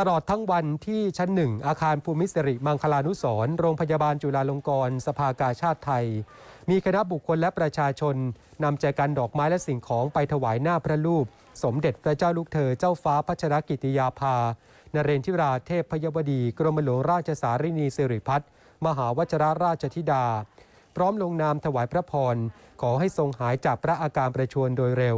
ตลอดทั้งวันที่ชั้นหนึ่งอาคารภูมิสิริมังคลานุสรณ์โรงพยาบาลจุฬาลงกรณ์สภากาชาติไทย มีคณะบุคคลและประชาชนนำใจกันดอกไม้และสิ่งของไปถวายหน้าพระรูป สมเด็จพระเจ้าลูกเธอเจ้าฟ้าพัชรกิติยาภานเรนทิราเทพพยบดี กรมหลวงราชสารินีสิริพัฒน์มหาวชรราชธิดา พร้อมลงนามถวายพระพร ขอให้ทรงหายจากพระอาการประชวรโดยเร็ว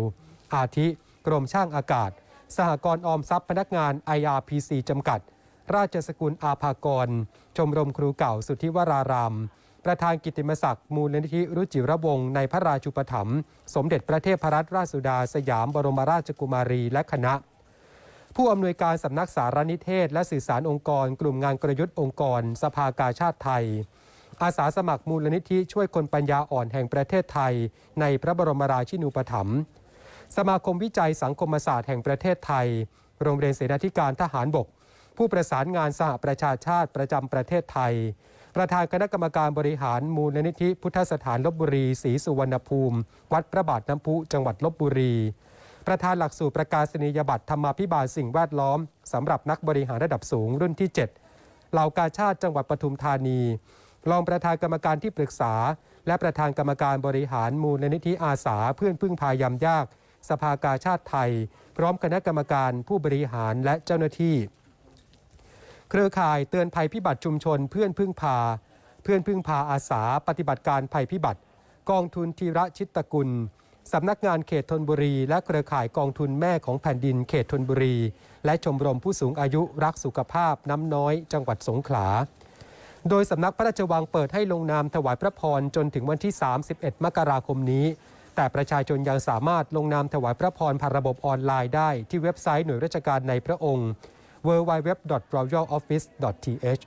อาทิ กรมช่างอากาศ สหกรณ์ออมทรัพย์พนักงาน IRPC จำกัด ราชสกุลอาภากร ชมรมครูเก่าสุทธิวราราม ประธานกิติมศักดิ์มูลนิธิรุจิรวงศ์ในพระราชุปถัมภ์สมเด็จพระเทพรัตนราชสุดา สยามบรมราชกุมารีและคณะ ผู้อำนวยการสำนักสารนิเทศ และสื่อสารองค์กร กลุ่มงานกลยุทธ์องค์กร สภากาชาติไทยอาสาสมัครมูลนิธิช่วยคนปัญญาอ่อนแห่งประเทศไทย ในพระบรมราชินูปถัมภ์ สมาคมวิจัยสังคมศาสตร์แห่งประเทศไทย โรงเรียนเสนาธิการทหารบก ผู้ประสานงานสหประชาชาติประจำประเทศไทย ประธานคณะกรรมการบริหารมูลนิธิพุทธสถานลบบุรีศรีสุวรรณภูมิ วัดพระบาทน้ำพุจังหวัดลบบุรี ประธานหลักสูตรประกาศนียบัตรธรรมาภิบาลสิ่งแวดล้อมสำหรับนักบริหารระดับสูงรุ่นที่ 7 เหล่ากาชาติจังหวัดปทุมธานี รองประธานกรรมการที่ปรึกษา และประธานกรรมการบริหารมูลนิธิอาสาเพื่อนพึ่งพายามยาก สภากาชาติไทย พร้อมคณะกรรมการผู้บริหารและเจ้าหน้าที่ เครือข่ายเตือนภัยพิบัติชุมชนเพื่อนพึ่งพา เพื่อนพึ่งพาอาสาปฏิบัติการภัยพิบัติ กองทุนทีระชิตตกุลสำนักงานเขตธนบุรี และเครือข่ายกองทุนแม่ของแผ่นดินเขตธนบุรี และชมรมผู้สูงอายุรักสุขภาพน้ำน้อย จังหวัดสงขลา โดยสำนักพระราชวังเปิดให้ลงนามถวายพระพรจนถึงวันที่ 31 มกราคมนี้ แต่ประชาชนยังสามารถลงนามถวายพระพรผ่านระบบออนไลน์ได้ที่เว็บไซต์หน่วยราชการในพระองค์ www.royaloffice.th